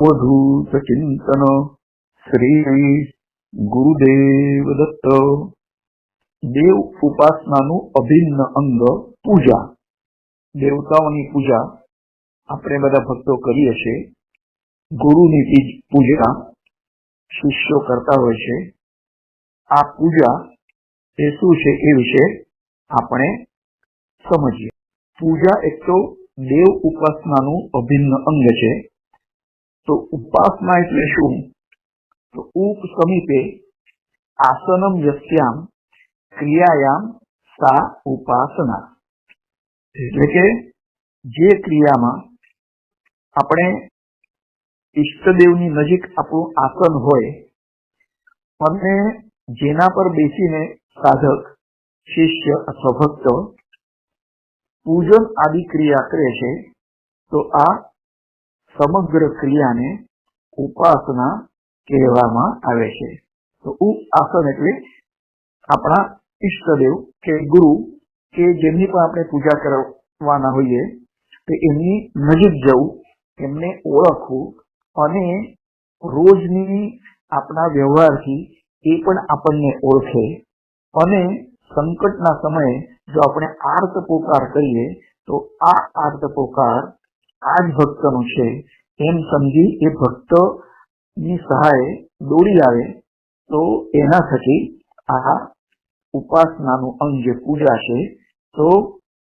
અવધૂત ચિંતન શ્રી ગુરુદેવ દત્ત દેવ ઉપાસનાનું અભિન્ન અંગ, પૂજા। દેવતાઓની પૂજા આપણે બધા ભક્તો કરીએ છીએ ગુરુની પૂજા શિષ્યો કરતા હોય છે। આ પૂજા એ શું છે એ વિશે આપણે સમજીએ। પૂજા એક તો દેવ ઉપાસનાનું અભિન્ન અંગ છે। તો ઉપાસના એટલે શું તો ઉપ સમીપે આસનમ યસ્યામ ક્રિયાયામ સા ઉપાસના. એટલે કે જે ક્રિયામાં આપણે ઈષ્ટદેવની નજીક આપણું આસન હોય, અને જેના પર બેસીને સાધક, શિષ્ય અથવા ભક્ત પૂજન આદિ ક્રિયા કરે છે, તો આ સમગ્ર ક્રિયાને ઉપાસના કહેવામાં આવે છે. તો ઉપાસન એટલે આપણા ઈષ્ટદેવ કે ગુરુ કે જેમની પણ આપણે પૂજા કરવાના હોઈએ, તો એમની નજીક જવું, એમને ઓળખવું અને રોજની આપણા વ્યવહારથી એ પણ આપણને ઓળખે. અને સંકટના સમયે જો આપણે આર્ત પોકાર કરીએ, તો આ આર્ત પોકાર આ જ ભક્તનો છે. એમ સમજી એ ભક્તની સહાય દોડી આવે તો એના થકી આ ઉપાસનાનું અંગ જે પૂજા છે તો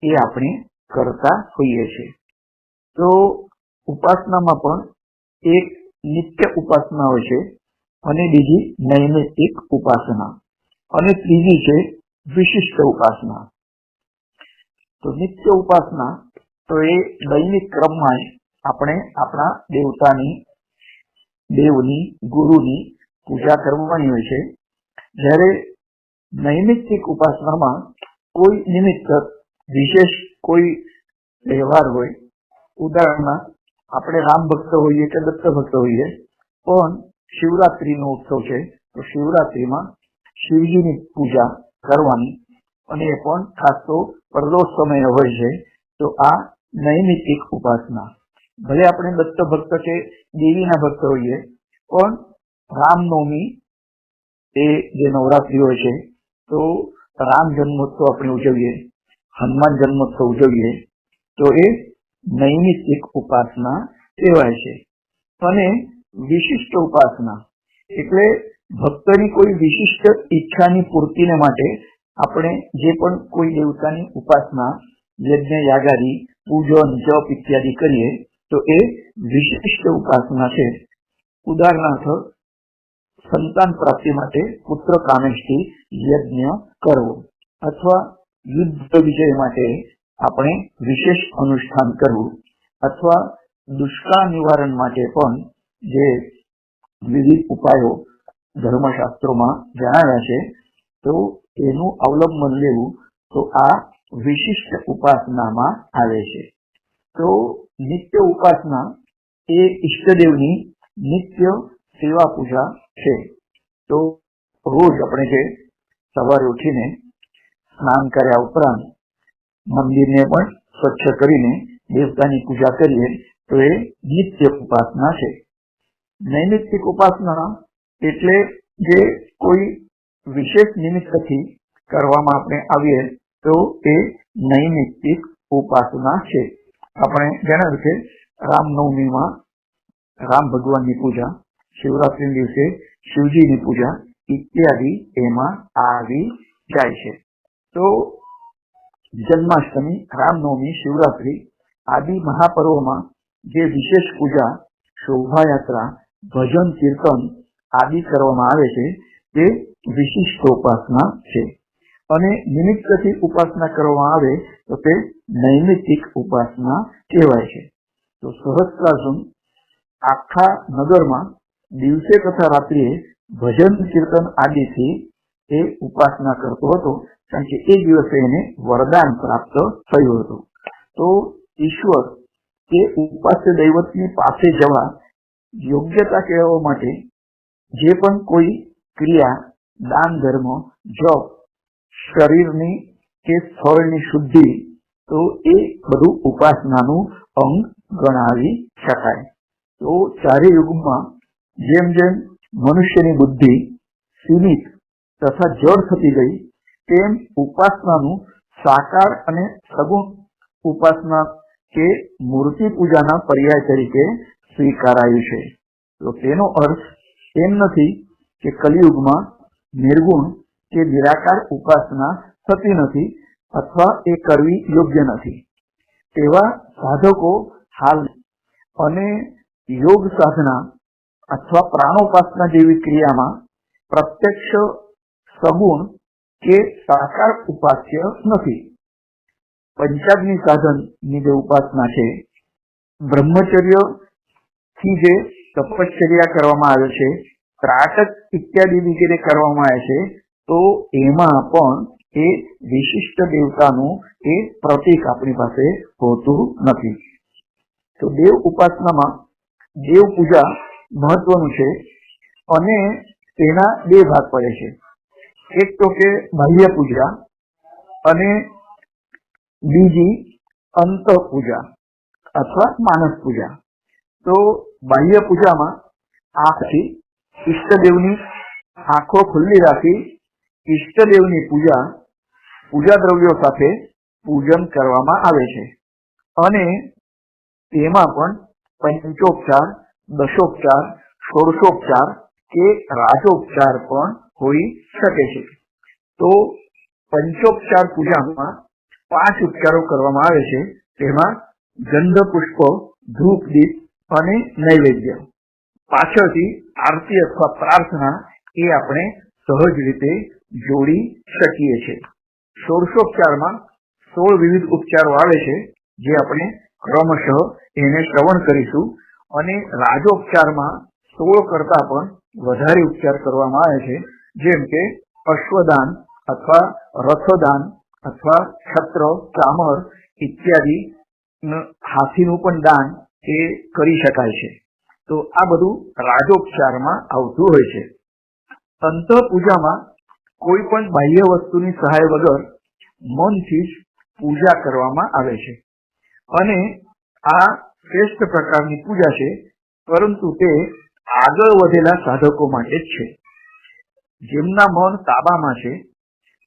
એ આપણે કરતા હોઈએ છીએ તો ઉપાસનામાં પણ એક નિત્ય ઉપાસના હોય છે અને બીજી નૈમિત્તિક ઉપાસના અને ત્રીજી છે વિશિષ્ટ ઉપાસના. તો નિત્ય ઉપાસના તો એ દૈનિક ક્રમમાં આપણે આપણા દેવતાની, દેવની, ગુરુની પૂજા કરવાની હોય છે. જ્યારે નૈમિત્તિક ઉપાસનામાં કોઈ નિમિત્ત, વિશેષ કોઈ તહેવાર હોય, ઉદાહરણમાં આપણે રામ ભક્ત હોઈએ કે દત્ત ભક્ત હોઈએ, પણ શિવરાત્રીનો ઉત્સવ છે, તો શિવરાત્રીમાં શિવજીની પૂજા કરવાની. અને એ પણ ખાસ તો પડદો સમય હોય છે, તો આ નૈમિત્તિક ઉપાસના. ભલે આપણે દત્ત ભક્ત કે દેવીના ભક્ત હોઈએ, પણ રામનવમી એ જે નવરાત્રી હોય છે, તો રામ જન્મોત્સવ આપણે ઉજવીએ, હનુમાન જન્મોત્સવ ઉજવીએ, તો એ નૈમિત્તિક ઉપાસના કહેવાય છે. અને વિશિષ્ટ ઉપાસના, એટલે ભક્તની કોઈ વિશિષ્ટ ઈચ્છાની પૂર્તિને માટે આપણે જે પણ કોઈ દેવતાની ઉપાસના, યજ્ઞ, યાગાદી પૂજન જપ ઇત્યાદિ કરીએ, તો એ વિશિષ્ટ ઉપાસના છે. ઉદાહરણાર્થ, સંતાન પ્રાપ્તિ માટે પુત્ર કામેશથી યજ્ઞ કરવો અથવા યુદ્ધ વિજય માટે આપણે વિશેષ અનુષ્ઠાન કરવું અથવા દુષ્કાળ નિવારણ માટે પણ જે વિવિધ ઉપાયો ધર્મશાસ્ત્રોમાં જણાવ્યા છે, તો એનું અવલંબન લેવું, તો આ વિશિષ્ટ ઉપાસનામાં આવે છે. તો નિત્ય ઉપાસના એ ઈષ્ટદેવની નિત્ય સેવા પૂજા છે. તો રોજ આપણે જે સવારે ઉઠીને સ્નાન કર્યા ઉપરાંત મંદિરને પણ સ્વચ્છ કરીને દેવતાની પૂજા કરીએ તો એ નિત્ય ઉપાસના છે. નૈમિત્તિક ઉપાસના એટલે જે કોઈ વિશેષ નિમિત્તથી કરવામાં આપણે આવીએ તો એ નૈમિત્તિક ઉપાસના છે. આપણે જણાવ્યું છે રામનવમીમાં રામ ભગવાનની પૂજા શિવરાત્રી દિવસે શિવજીની પૂજા ઇત્યાદિ એમાં આવી જાય છે. તો જન્માષ્ટમી, રામનવમી, શિવરાત્રી આદિ મહાપર્વમાં જે વિશેષ પૂજા, શોભાયાત્રા, ભજન, કીર્તન આદિ કરવામાં આવે છે, તે વિશિષ્ટ ઉપાસના છે. અને નિમિત્તથી ઉપાસના કરવામાં આવે, તો તે નૈમિત્તિક ઉપાસના કહેવાય છે. તો સહસ્ત્રાસન આખા નગરમાં દિવસે તથા રાત્રિએ ભજન, કીર્તન આદિથી એ ઉપાસના કરતો હતો, કારણ કે એ દિવસે એને વરદાન પ્રાપ્ત થયું હતું. તો ઈશ્વર એ ઉપાસ્ય દૈવતની પાસે જવા યોગ્યતા કહેવા માટે જે પણ કોઈ ક્રિયા, દાન, ધર્મ, જપ શરીરની કે સ્થળની શુદ્ધિ, તો એ બધું ઉપાસનાનું અંગ ગણાવી શકાય. તો ચારે યુગમાં જેમ જેમ મનુષ્યની બુદ્ધિ સીમિત તથા જળ થતી ગઈ, તેમ ઉપાસનાનું સાકાર અને સગુણ ઉપાસના કે મૂર્તિ પૂજાના પર્યાય તરીકે સ્વીકારાયું છે. તો તેનો અર્થ એમ નથી કે કલિયુગમાં નિર્ગુણ કે નિરાકાર ઉપાસના થતી નથી અથવા એ કરવી યોગ્ય નથી. તેવા સાધકો હાલ અને યોગ સાધના અથવા પ્રાણોપાસના જેવી ક્રિયામાં પ્રત્યક્ષ સગુણ કે સાકાર ઉપાસ્ય નથી. પંચાગ્નિ સાધનની જે ઉપાસના છે, બ્રહ્મચર્યથી જે તપશ્ચર્યા કરવામાં આવે છે, ત્રાટક ઇત્યાદિ વગેરે કરવામાં આવે છે તો એમાં પણ એ વિશિષ્ટ દેવતાનું એ પ્રતીક આપણી પાસે હોતું નથી. તો દેવ ઉપાસનામાં દેવ પૂજા મહત્વનું છે અને તેના બે ભાગ પડે છે. એક તો કે બાહ્ય પૂજા અને બીજી અંત પૂજા અથવા માનસ પૂજા. તો બાહ્ય પૂજામાં આંખથી ઈષ્ટદેવની આંખો ખુલ્લી રાખી ઈષ્ટદેવની પૂજા પૂજા દ્રવ્યો સાથે પૂજન કરવામાં આવે છે. અને તેમાં પણ પંચોપચાર, દશોપચાર, ષોડશોપચાર કે રાજોપચાર પણ હોઈ શકે છે. તો પંચોપચાર પૂજામાં પાંચ ઉપચારો કરવામાં આવે છે. તેમાં ગંધ પુષ્પ ધૂપ દીપ અને નૈવેદ્ય. પાછળથી આરતી અથવા પ્રાર્થના એ આપણે સહજ રીતે જોડી શકીએ છીએ ષોડશોપચારમાં સોળ વિવિધ ઉપચારો આવે છે, જે આપણે ક્રમશઃ એને શ્રવણ કરીશું અને રાજોપચારમાં સોળ કરતા પણ વધારે ઉપચાર કરવામાં આવે છે, જેમ કે અશ્વદાન અથવા રથદાન અથવા છત્ર, ચામર ઇત્યાદિ હાથીનું પણ દાન એ કરી શકાય છે. તો આ બધું રાજોપચારમાં આવતું હોય છે. અંત પૂજામાં કોઈ પણ બાહ્ય વસ્તુની સહાય વગર મનથી જ પૂજા કરવામાં આવે છે. અને આ શ્રેષ્ઠ પ્રકારની પૂજા છે, પરંતુ તે આગળ વધેલા સાધકો માટે જ છે. જેમના મન તાબામાં છે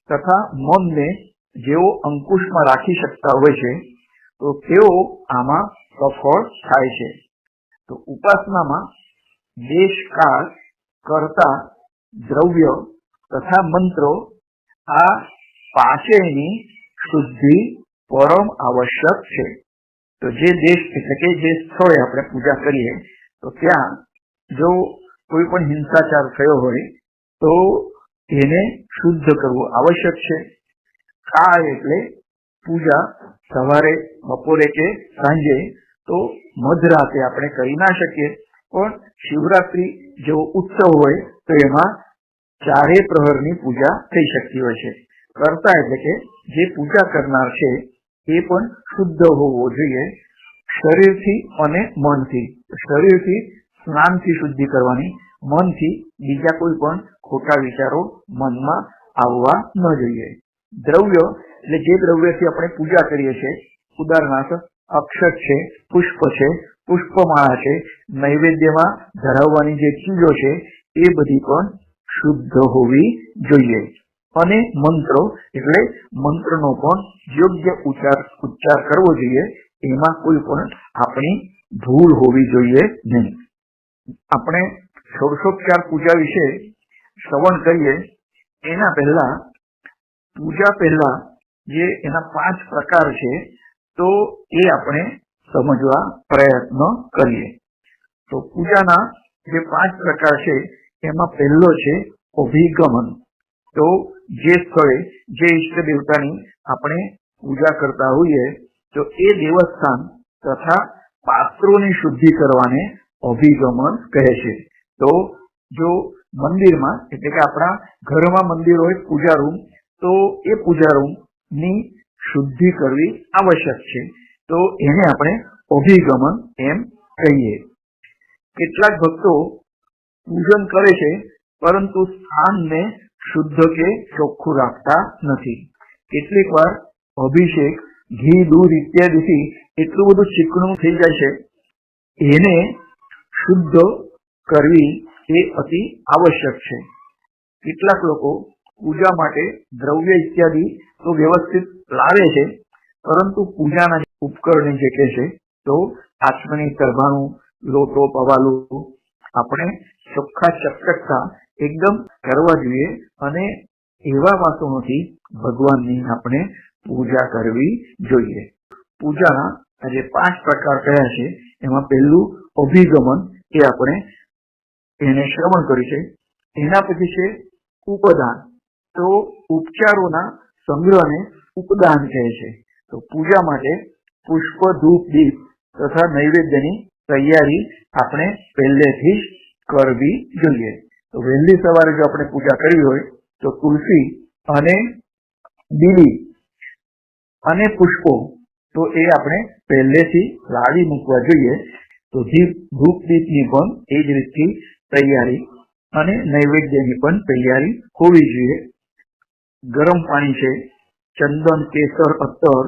તથા મનને જેઓ અંકુશમાં રાખી શકતા હોય છે, તો તેઓ આમાં સફળ થાય છે. તો ઉપાસનામાં દેશ કાળ કરતા દ્રવ્ય તથા મંત્રો, આ પાંચેયની શુદ્ધિ પરમ આવશ્યક છે. તો જે દેશ એટલે કે જે સ્થળે આપણે પૂજા કરીએ, તો ત્યાં જો કોઈ પણ હિંસાચાર થયો હોય, તો એને શુદ્ધ કરવું આવશ્યક છે. આ એટલે પૂજા સવારે, બપોરે કે સાંજે, તો મધરાતે આપણે કરી ના શકીએ. પણ શિવરાત્રી જેવો ઉત્સવ હોય, તો એમાં ચારે પ્રહરની પૂજા થઈ શકતી હોય છે. કરતા એટલે કે જે પૂજા કરનાર છે, એ પણ શુદ્ધ હોવો જોઈએ શરીરથી અને મનથી. શરીરથી સ્નાનથી શુદ્ધિ કરવાની, મનથી બીજા કોઈ પણ ખોટા વિચારો મનમાં આવવા ન જોઈએ. દ્રવ્ય, એટલે જે દ્રવ્યથી આપણે પૂજા કરીએ છીએ, ઉદાહરણાર્થ અક્ષર છે, પુષ્પ છે, પુષ્પમાળા છે, નૈવેદ્યમાં ધરાવવાની જે ચીજો છે, એ બધી પણ શુદ્ધ હોવી જોઈએ. અને મંત્રો, એટલે મંત્રનો પણ યોગ્ય ઉચ્ચાર ઉચ્ચાર કરવો જોઈએ. એમાં કોઈ પણ આપણી ભૂલ હોવી જોઈએ નહીં. આપણે ષોડશોપચાર પૂજા વિશે શ્રવણ કરીએ. એના પહેલા, પૂજા પહેલા જે એના પાંચ પ્રકાર છે, તો એ આપણે સમજવા પ્રયત્ન કરીએ. તો પૂજાના જે પાંચ પ્રકાર છે એમાં પહેલો છે અભિગમન. તો જે સ્થળે જે ઈષ્ટ દેવતાની આપણે પૂજા કરતા હોઈએ, તો એ દેવસ્થાન તથા પાત્રોની શુદ્ધિ કરવાને અભિગમન કહે છે. તો જો મંદિરમાં, એટલે કે આપણા ઘરમાં મંદિર હોય, પૂજા રૂમ, તો એ પૂજા રૂમની શુદ્ધિ કરવી આવશ્યક છે. તો એને આપણે અભિગમન એમ કહીએ. કેટલાક ભક્તો પૂજન કરે છે, પરંતુ સ્થાનને શુદ્ધ કે ચોખ્ખું રાખતા નથી. કેટલીક વાર અભિષેક, ઘી, દૂધ ઇત્યાદિથી એટલું બધું ચીકણું થઈ જાય છે, એને શુદ્ધ કરવી એ અતિ આવશ્યક છે. કેટલાક લોકો પૂજા માટે દ્રવ્ય ઇત્યાદિ તો વ્યવસ્થિત લાવે છે, પરંતુ પૂજાના ઉપકરણ જે કે છે, તો આચમની તરભાનું, લોટો, પવાલું આપણે ચોખ્ખા ચકચકતા એકદમ કરવા જોઈએ અને એવા વાસણોથી ભગવાનની આપણે પૂજા કરવી જોઈએ. પૂજાના જે પાંચ પ્રકાર કયા છે. એમાં પહેલું અભિગમન એ આપણે એને શ્રવણ કર્યું છે. એના પછી છે ઉપદાન. તો ઉપચારોના સંગ્રહને ઉપદાન કહે છે. તો પૂજા માટે પુષ્પ, ધૂપ, દીપ તથા નૈવેદ્યની તૈયારી આપણે પહેલેથી જ કરવી જોઈએ. તો વહેલી સવારે જો આપણે પૂજા કરવી હોય, તો તુલસી અને બીલી અને પુષ્પો તો એ આપણે પહેલેથી લાવી મૂકવા જોઈએ. તો દીપ ધૂપ દીપની પણ એ જ રીતથી તૈયારી અને નૈવેદ્યની પણ તૈયારી હોવી જોઈએ. ગરમ પાણી છે, ચંદન, કેસર અત્તર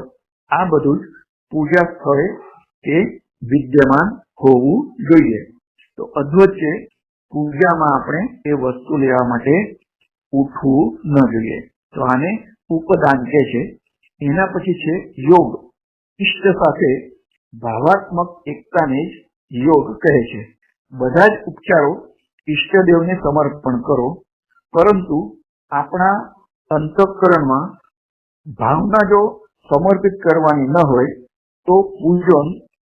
આ બધું જ પૂજા સ્થળે તે વિદ્યમાન હોવું જોઈએ તો છે પૂજામાં આપણે એ વસ્તુ લેવા માટે ઉઠવું ન જોઈએ તો આને ઉપદાન કહે છે એના પછી છે યોગ ઈષ્ટ સાથે ભાવાત્મક એકતાને જ યોગ કહે છે બધા જ ઉપચારો ઈષ્ટદેવને સમર્પણ કરો પરંતુ આપણા અંતઃકરણમાં ભાવના જો સમર્પિત કરવાની ન હોય તો પૂજન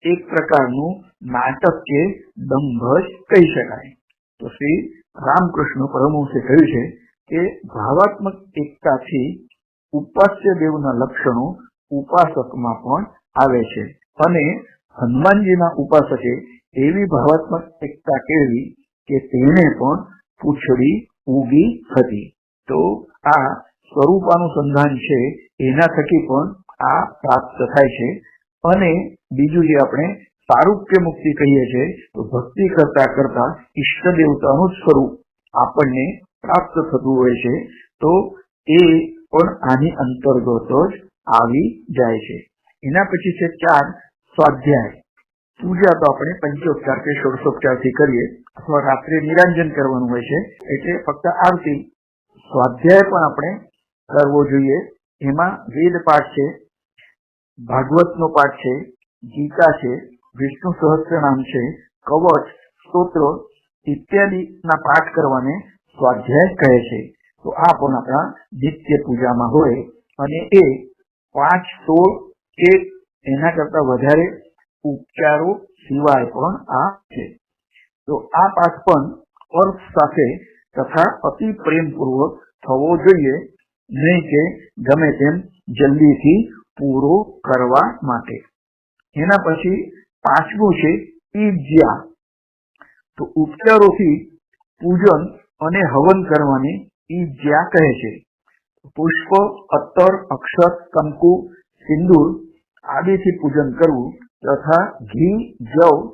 એક પ્રકારનું નાટક કે દંભ કહી શકાય. તો શ્રી રામકૃષ્ણ પરમહંસે કહ્યું છે કે ભાવાત્મક એકતાથી ઉપાસ્ય દેવના લક્ષણો ઉપાસકમાં પણ આવે છે. અને હનુમાનજીના ઉપાસકે એવી ભાવાત્મક એકતા કેળવી કે તેને પણ પૂંછડી ઉગી હતી. તો આ સ્વરૂપાનુસંધાન છે, એના થકી પણ આ પ્રાપ્ત થાય છે. અને બીજું જે આપણે સારૂપ્ય મુક્તિ કહીએ છીએ, તો ભક્તિ કરતા કરતા ઈષ્ટ દેવતાનું સ્વરૂપ આપણને પ્રાપ્ત થતું હોય છે, તો એ પણ આની અંતર્ગત જ આવી જાય છે. એના પછી છે ચાર સ્વાધ્યાય. પૂજા તો આપણે પંચોપચાર કે ષોડશોપચારથી કરીએ, અથવા રાત્રે નિરાંજન કરવાનું હોય છે, એટલે ફક્ત આરતી. સ્વાધ્યાય પણ આપણે કરવો જોઈએ. એમાં વેદ પાઠ છે, ભાગવતનો પાઠ છે ગીતા છે વિષ્ણુ સહસ્ત્રનામ છે કવચ સ્તોત્ર ઇત્યાદિના પાઠ કરવાને સ્વાધ્યાય કહે છે તો આ પણ આપણા નિત્ય પૂજામાં હોય અને એ પાંચ સોળ કે એના કરતા વધારે ઉપચારો સિવાય પણ આ છે તો આ પાઠ પણ અર્થ સાથે તથા અતિ પ્રેમપૂર્વક થવો જોઈએ નહીં કે ગમે તેમ જલ્દીથી પૂરો કરવા માટે એના પછી પાંચમું છે ઈજ્યા. તો ઉપચારોથી પૂજન અને હવન કરવાની ઈજ્યા કહે છે. પુષ્પ અત્તર અક્ષત, કંકુ, સિંદૂર આદિથી પૂજન કરવું તથા ઘી, જવ,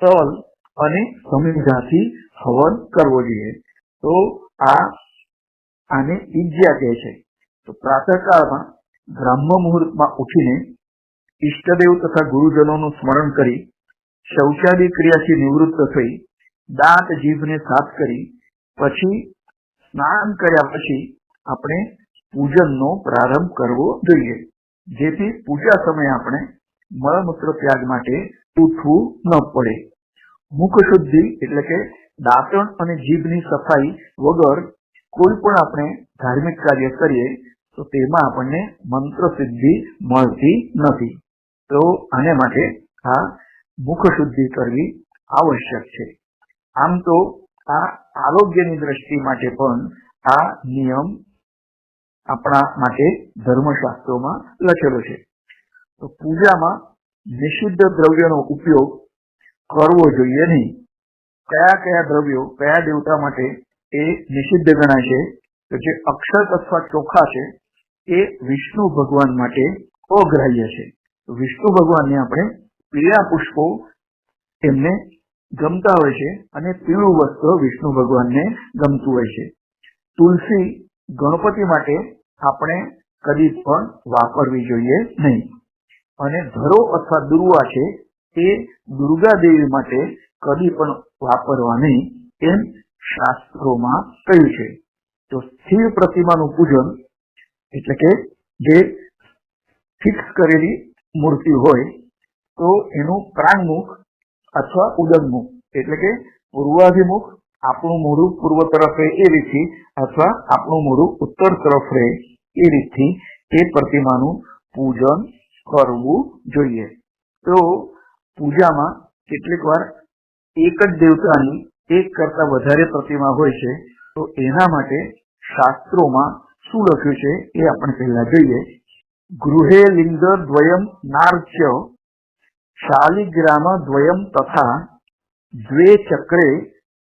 તલ અને સમીધાથી હવન કરવો જોઈએ. તો આ આને ઈજ્યા કહે છે. તો પ્રાતઃકાળમાં બ્રહ્મ મુહૂર્તમાં ઉઠીને ઈષ્ટદેવ તથા ગુરુજનોનું સ્મરણ કરી શૌચાદી ક્રિયાથી નિવૃત્ત થઈ દાંત જીભને સાફ કરી પછી સ્નાન કર્યા પછી આપણે પૂજનનો પ્રારંભ કરવો જોઈએ. જેથી પૂજા સમયે આપણે મળમૂત્ર ત્યાગ માટે ઉઠવું ન પડે. મુખ શુદ્ધિ એટલે કે દાંતણ અને જીભની સફાઈ વગર કોઈ પણ આપણે ધાર્મિક કાર્ય કરીએ તો તેમાં આપણને મંત્ર સિદ્ધિ મળતી નથી. તો આને માટે આ મુખ શુદ્ધિ કરવી આવશ્યક છે. આમ તો આ આરોગ્યની દ્રષ્ટિ માટે પણ આ નિયમ આપણા માટે ધર્મશાસ્ત્રોમાં લખેલો છે. તો પૂજામાં નિષિદ્ધ દ્રવ્યનો ઉપયોગ કરવો જોઈએ નહીં. કયા કયા દ્રવ્યો કયા દેવતા માટે એ નિષિદ્ધ ગણાય છે? તો જે અક્ષત અથવા ચોખા છે, એ વિષ્ણુ ભગવાન માટે અગ્રાહ્ય છે. વિષ્ણુ ભગવાનને આપણે પીળા પુષ્પો એમને ગમતા હોય છે અને પીળું વસ્ત્ર વિષ્ણુ ભગવાનને ગમતું હોય છે. તુલસી ગણપતિ માટે આપણે કદી પણ વાપરવી જોઈએ નહીં. અને ધરો અથવા દુર્વા છે એ દુર્ગા દેવી માટે કદી પણ વાપરવા નહીં એમ શાસ્ત્રોમાં કહ્યું છે. તો સ્થિર પ્રતિમાનું પૂજન એટલે કે જે ફિક્સ કરેલી મૂર્તિ હોય, તો એનું પ્રાણમુખ અથવા ઉદનમુખ એટલે કે પૂર્વાભિમુખ, આપણું મોઢું પૂર્વ તરફ રહે એ રીતથી, અથવા આપણું મોઢું ઉત્તર તરફ રહે એ રીતથી એ પ્રતિમાનું પૂજન કરવું જોઈએ. તો પૂજામાં કેટલીક વાર એક જ દેવતાની એક કરતા વધારે પ્રતિમા હોય છે, તો એના માટે શાસ્ત્રોમાં શું લખ્યું છે એ આપણે પહેલા જોઈએ. ગૃહે લિંગ દ્વયમ નાર્ચ્ય શાલિગ્રામ દ્વયમ તથા દ્વે ચક્રે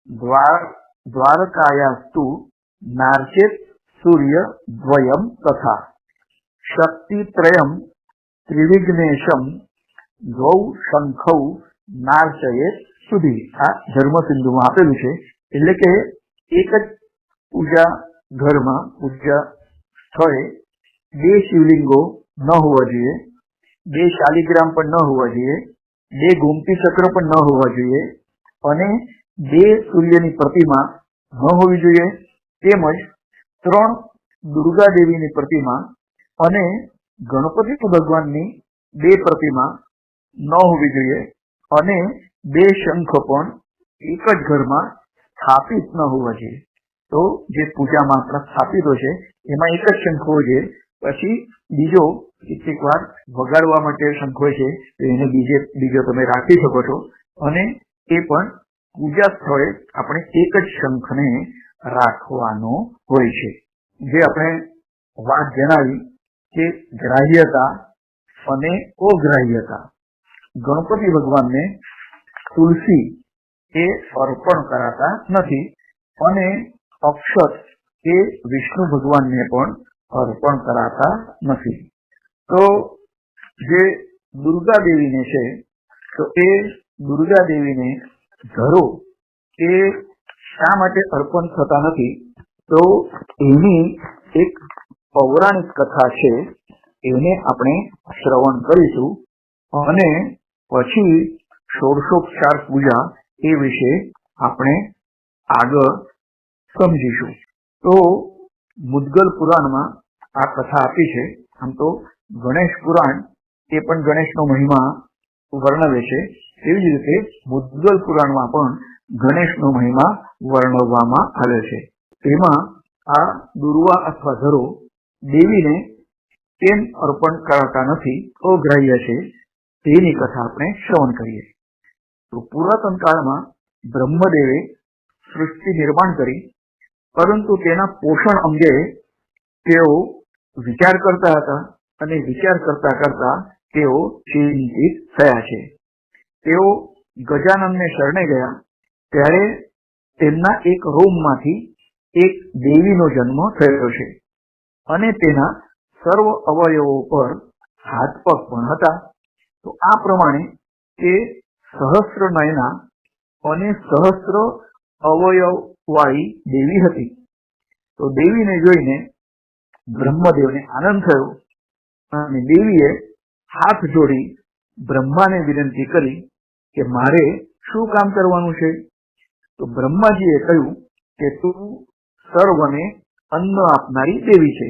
દ્વાર દ્વારકાયાસ્તુ નાર્ચેત સૂર્ય દ્વયમ તથા શક્તિત્રયમ ત્રિવિઘ્નેશમ દ્વૌ શંખૌ નાર્ચયે સુધી આ ધર્મસિંધુમાં આપેલું છે એટલે કે એક જ પૂજા ઘરમાં પૂજા સ્થળે બે શિવલિંગો ન હોવા જોઈએ બે શાલિગ્રામ પણ ન હોવા જોઈએ બે ગોમતી ચક્ર પણ ન હોવા જોઈએ અને બે સૂર્યની પ્રતિમા ન હોવી જોઈએ, તેમજ ત્રણ દુર્ગા દેવીની પ્રતિમા અને ગણપતિ ભગવાનની બે પ્રતિમા ન હોવી જોઈએ અને બે શંખ પણ એક જ ઘરમાં સ્થાપિત ન હોવા જોઈએ. તો જે પૂજામાં સ્થાપિત સ્થાપિતો છે, એમાં એક જ શંખ હોવો જોઈએ. પછી બીજો કેટલીક વાર વગાડવા માટે શંખ હોય છે, તો એને બીજે, બીજો તમે રાખી શકો છો. અને એ પણ પૂજા સ્થળે આપણે એક જ શંખને રાખવાનો હોય છે. જે આપણે વાત જણાવી કે ગ્રાહ્યતા અને અગ્રાહ્યતા. ગણપતિ ભગવાનને તુલસી એ અર્પણ કરાતા નથી. અને અક્ષત એ વિષ્ણુ ભગવાનને પણ અર્પણ કરાતા નથી તો જે દુર્ગા દેવીને છે તો એ દુર્ગા દેવીને ધરો એ શા માટે અર્પણ થતા નથી તો એની એક પૌરાણિક કથા છે એને આપણે શ્રવણ કરીશું અને પછી ષોડશોપચાર પૂજા એ વિશે આપણે આગળ સમજીશું તો મુદગલ પુરાણમાં આ કથા આપી છે. આમ તો ગણેશ પુરાણ એ પણ ગણેશનો મહિમા વર્ણવે છે. તેવી જ રીતે મુદગલ પુરાણમાં પણ ગણેશનો મહિમા વર્ણવવામાં આવે છે. તેમાં આ દુર્વા અથવા ધરો દેવીને કેમ અર્પણ કરાતા નથી, અગ્રાહ્ય છે, તેની કથા આપણે શ્રવણ કરીએ. તો પુરાતન કાળમાં બ્રહ્મદેવે સૃષ્ટિ નિર્માણ કરી પરંતુ તેના પોષણ અંગે તેઓ વિચાર કરતા હતા અને વિચાર કરતા કરતા તેઓ ચિંતિત થયા છે. તેઓ ગજાનંદને શરણે ગયા ત્યારે તેમના એક રૂમમાંથી એક દેવીનો જન્મ થયો છે અને તેના સર્વ અવયવો પર હાથ પગ પણ હતા. તો આ પ્રમાણે તે સહસ્ર નયના અને સહસ્ર અવયવ વાળી દેવી હતી. તો દેવીને જોઈને બ્રહ્મદેવને આનંદ થયો અને દેવીએ હાથ જોડી બ્રહ્માને વિનંતી કરી કે મારે શું કામ કરવાનું છે? તો બ્રહ્માજીએ કહ્યું કે તું સર્વને અન્ન આપનારી દેવી છે.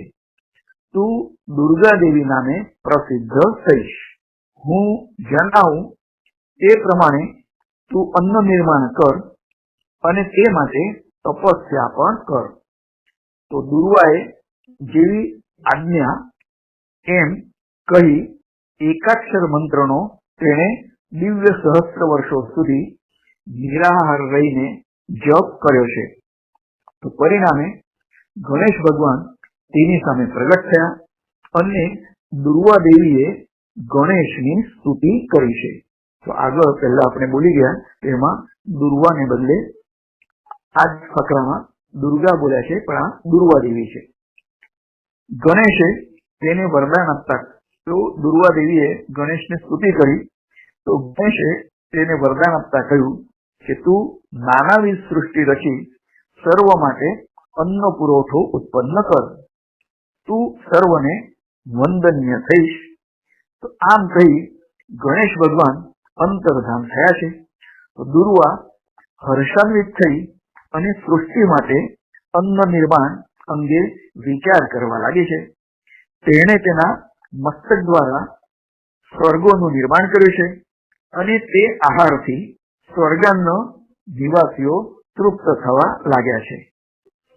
તું દુર્ગા દેવી નામે પ્રસિદ્ધ થઈશ. હું જણાવું તે પ્રમાણે તું અન્ન નિર્માણ કર અને તે માટે તપસ્યા પણ કર. તો દુર્વાએ જેવી આજ્ઞા એમ કહી એકાક્ષર મંત્રનો તેણે દિવ્ય સહસ્ત્ર વર્ષો સુધી નિરાહાર રહીને જપ કર્યો છે. તો પરિણામે ગણેશ ભગવાન તેની સામે પ્રગટ થયા અને દુર્વા દેવીએ ગણેશની સ્તુતિ કરી છે. તો આગળ પહેલા આપણે બોલી ગયા તેમાં દુર્વાને બદલે આ જ ફકરામાં દુર્ગા બોલ્યા છે, પણ આ દુર્વાદેવી છે. ગણેશે તેને વરદાન આપતા તો દુર્વા દેવીએ ગણેશને સ્તુતિ કરી, તો ગણેશે તેને વરદાન આપતા કહ્યું કે તું નાનાવિધ સૃષ્ટિ રચી સર્વ માટે અન્ન પુરવઠો ઉત્પન્ન કર. તું સર્વને વંદનીય થઈશ. તો આમ કહી ગણેશ ભગવાન અંતર્ધાન થયા છે. તો દુર્વા હર્ષાન્વિત થઈ અને સૃષ્ટિ માટે અન્ન નિર્માણ અંગે વિચાર કરવા લાગે છે. તેણે તેના મસ્તક દ્વારા સ્વર્ગોનું નિર્માણ કર્યું છે અને તે આહારથી સ્વર્ગાના નિવાસીઓ તૃપ્ત થવા લાગ્યા છે.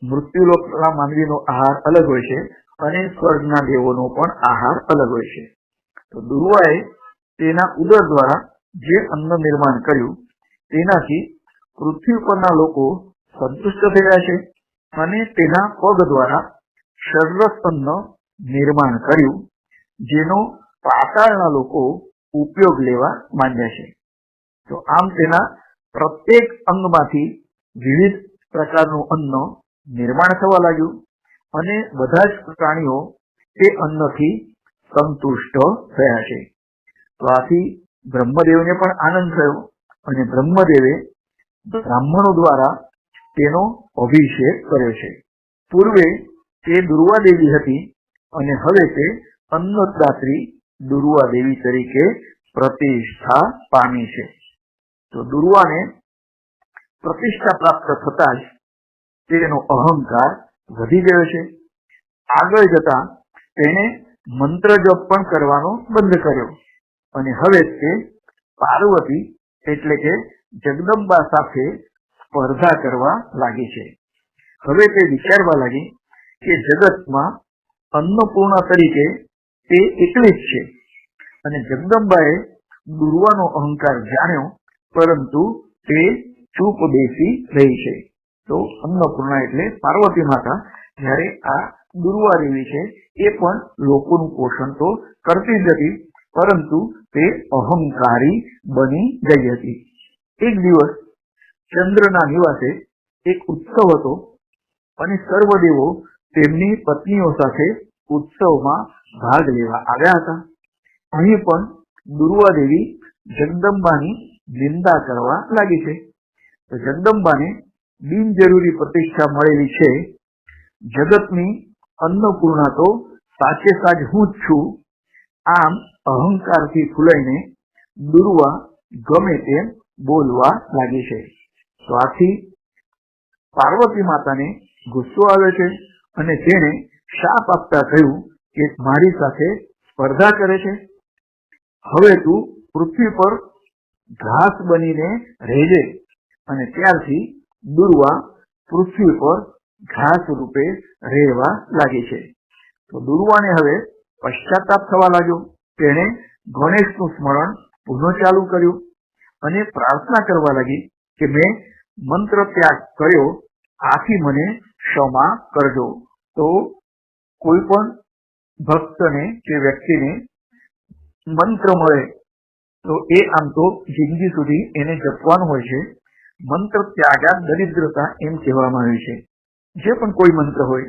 મૃત્યુલોકના માનવીનો આહાર અલગ હોય છે અને સ્વર્ગના દેવોનો પણ આહાર અલગ હોય છે. તો દુર્વાએ તેના ઉદર દ્વારા જે અન્ન નિર્માણ કર્યું તેનાથી પૃથ્વી પરના લોકો સંતુષ્ટ થયા છે અને તેના પગ દ્વારા શરરસ અન્ન નિર્માણ કર્યું, જેનો પાતાળના લોકો ઉપયોગ લેવા માંડ્યા છે. તો આમ તેના પ્રત્યેક અંગમાંથી વિવિધ પ્રકારનું અન્ન નિર્માણ થવા લાગ્યું અને બધા જ પ્રાણીઓ તે અન્નથી સંતુષ્ટ થયા છે. તો આથી બ્રહ્મદેવને પણ આનંદ થયો અને બ્રહ્મદેવે બ્રાહ્મણો દ્વારા તેનો અભિષેક કર્યો છે. પૂર્વે તે દુર્વાદેવી હતી અને હવે તે અન્નદાત્રી દુર્વા દેવી તરીકે પ્રતિષ્ઠા પામી છે. તો દુર્વાને પ્રતિષ્ઠા પ્રાપ્ત થતા જ તેનો અહંકાર વધી ગયો છે. આગળ જતા તેણે મંત્ર જપ પણ કરવાનો બંધ કર્યો અને હવે તે પાર્વતી એટલે કે જગદંબા સાથે સ્પર્ધા કરવા લાગી છે. હવે તે વિચારવા લાગી કે જગતમાં અન્નપૂર્ણા તરીકે તે એકલી જ છે. અને જગદંબાએ દુર્વાનો અહંકાર જાણ્યો, પરંતુ તે ચૂપ બેસી રહી છે. તો અન્નપૂર્ણા એટલે પાર્વતી માતા, જ્યારે આ દુર્વા દેવી છે એ પણ લોકોનું પોષણ તો કરતી જ હતી, પરંતુ તે અહંકારી બની ગઈ હતી. એક દિવસ ચંદ્રના નિવાસે એક ઉત્સવ હતો અને સર્વદેવો તેમની પત્નીઓ સાથે ઉત્સવમાં ભાગ લેવા આવ્યા હતા. અહીં પણ દુર્વા દેવી જગદંબાની નિંદા કરવા લાગી છે. તો જગદંબાને બિનજરૂરી પ્રતિષ્ઠા મળેલી છે. જગતની અન્નપૂર્ણા તો સાચે સાચ હું જ છું. આમ અહંકારથી ફૂલાઈને દુર્વા ગમે તેમ બોલવા લાગી છે. આથી પાર્વતી માતાને ગુસ્સો આવે છે અને તેણે શાપ આપતા કહ્યું કે મારી સાથે સ્પર્ધા કરે છે. હવે તું પૃથ્વી પર ઘાસ બનીને રહેજે અને ત્યારથી દુર્વા પૃથ્વી પર ઘાસ રૂપે રહેવા લાગી છે. તો દુર્વાને હવે પશ્ચાતાપ થવા લાગ્યો. તેણે ગણેશનું સ્મરણ પુનઃ ચાલુ કર્યું અને પ્રાર્થના કરવા લાગી કે મેં મંત્ર ત્યાગ કર્યો, આથી મને ક્ષમા કરજો. તો કોઈ પણ ભક્તને કે વ્યક્તિને મંત્ર મળે, તો એ આમ તો જિંદગી સુધી એને જપવાનું હોય છે. મંત્ર ત્યાગા દરિદ્રતા એમ કહેવામાં આવ્યું છે. જે પણ કોઈ મંત્ર હોય,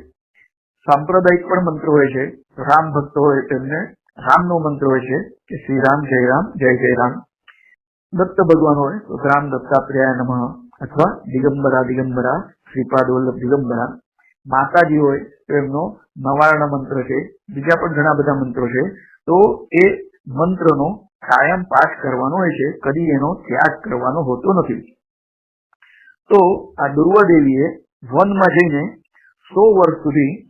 સાંપ્રદાયિક પણ મંત્ર હોય છે. રામ ભક્ત હોય તેમને રામનો મંત્ર હોય છે કે શ્રી રામ જય રામ, જય જય રામ. દત્ત ભગવાન હોય તો રામ દત્તાત્રેય નમઃ અથવા દિગંબરા દિગંબરા, શ્રીપાદ વલ્લભ દિગંબરા. માતાજી હોય તો એમનો નવારણ મંત્ર છે. બીજા પણ ઘણા બધા મંત્રો છે. તો એ મંત્રનો કાયમ પાઠ કરવાનો હોય છે. કદી એનો ત્યાગ કરવાનો હોતો નથી. તો આ દુર્વાદેવીએ વનમાં જઈને સો વર્ષ સુધી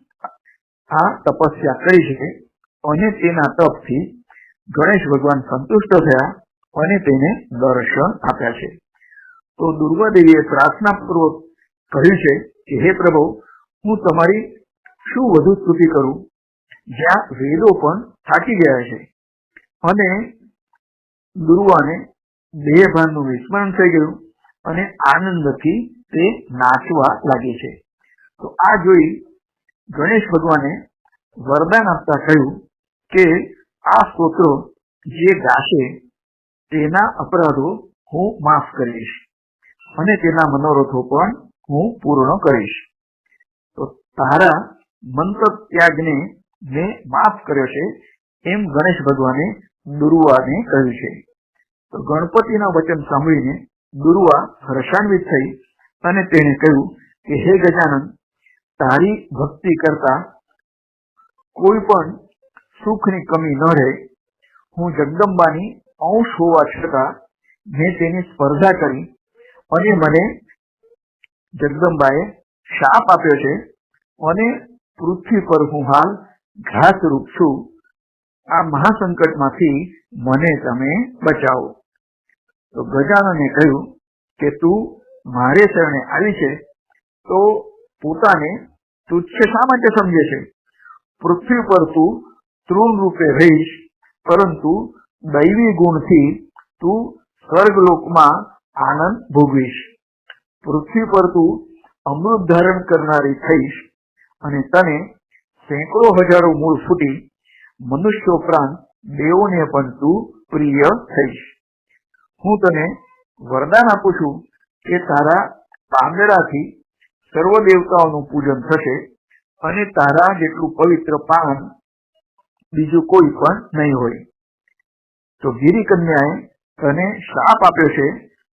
આ તપસ્યા કરી છે. અને તેના તપથી ગણેશ ભગવાન સંતુષ્ટ થયા. અને તેને દર્શન આપ્યા છે. તો દુર્ગાદેવીએ પ્રાર્થના પૂર્વક કહ્યું છે કે, હે પ્રભુ, હું તમારી શું વધુ સ્તુતિ કરું? જ્યાં વેદો પણ થાકી ગયા છે અને દુર્વાને દેહભાનનું વિસ્મરણ થઈ ગયું અને આનંદથી તે નાચવા લાગી છે. તો આ જોઈ ગણેશ ભગવાને વરદાન આપતા કહ્યું કે, આ સ્તોત્રો જે ગાશે તેના અપરાધો હું માફ કરીશ અને તેના મનોરથો પણ હું પૂર્ણ કરીશ. તો તારા મંત્ર ત્યાગને મેં માફ કર્યો છે એમ ગણેશ ભગવાને દુર્વાને કહ્યું છે. તો ગણપતિના વચન સાંભળીને દુર્વા હર્ષાન્વિત થઈ અને તેણે કહ્યું કે, હે ગજાનંદ તારી ભક્તિ કરતા કોઈ પણ સુખની કમી ન રહે. હું જગદંબાની અંશ હોવા છતાં મેં તેની સ્પર્ધા કરી અને મને જગદંબાએ શાપ આપ્યો છે અને પૃથ્વી પર હું હાલ ઘાસરૂપ છું આ મહાસંકટમાંથી મને તમે બચાવો તો ગજાનને કહ્યું કે તું મારે શરણે આવી છે તો પોતાને તુચ્છ શા માટે સમજે છે પૃથ્વી પર તું તૃણ રૂપે રહીશ પરંતુ દૈવી ગુણથી તું સ્વર્ગલોકમાં આનંદ ભોગવીશ. પૃથ્વી પર તું અમૃત ધારણ કરનારી થઈશ અને તને સેંકડો હજારો મૂળ ફૂટી મનુષ્યો ઉપરાંત દેવોને પણ તું પ્રિય થઈશ. હું તને વરદાન આપું છું કે તારા પાંદડાથી સર્વ દેવતાઓનું પૂજન થશે અને તારા જેટલું પવિત્ર પાન બીજું કોઈ પણ નહીં હોય. તો ગીરી કન્યાએ તને શાપ આપ્યો છે,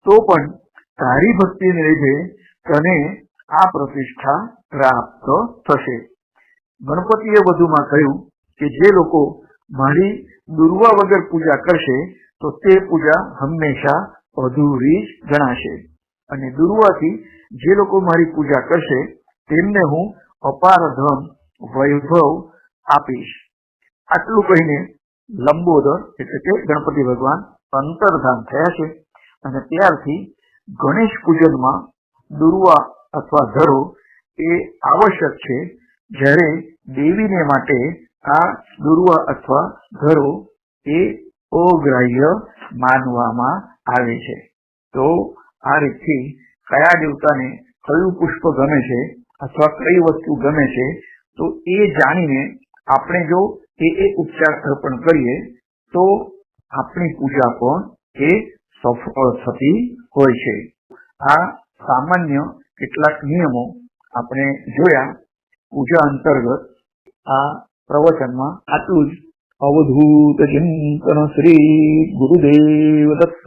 તો પણ તારી ભક્તિને લીધે તને આ પ્રતિષ્ઠા પ્રાપ્ત થશે. ગણપતિએ વધુમાં કહ્યું કે જે લોકો મારી દુર્વા વગર પૂજા કરશે, તો તે પૂજા હંમેશા અધૂરી જ ગણાશે. અને દુર્વાથી જે લોકો મારી પૂજા કરશે, તેમને હું અપાર ધન વૈભવ આપીશ. આટલું કહીને લંબોદર એટલે કે ગણપતિ ભગવાન અંતર્ધાન થયા છે. અને ત્યારથી ગણેશ પૂજનમાં દુર્વા અથવા ધરો એ આવશ્યક છે જ્યારે દેવીને માટે આ દુર્વા અથવા ધરો એ અગ્રાહ્ય માનવામાં આવે છે. તો આ રીતથી કયા દેવતાને કયું પુષ્પ ગમે છે અથવા કઈ વસ્તુ ગમે છે તો એ જાણીને આપણે જો એ એ ઉપચાર અર્પણ કરીએ, તો આપણી પૂજા પણ એ સફળ થતી હોય છે. આ સામાન્ય કેટલાક નિયમો આપણે જોયા. પૂજા અંતર્ગત આ પ્રવચનમાં આટલું જ. અવધૂત ચિંતન શ્રી ગુરુદેવ દત્ત.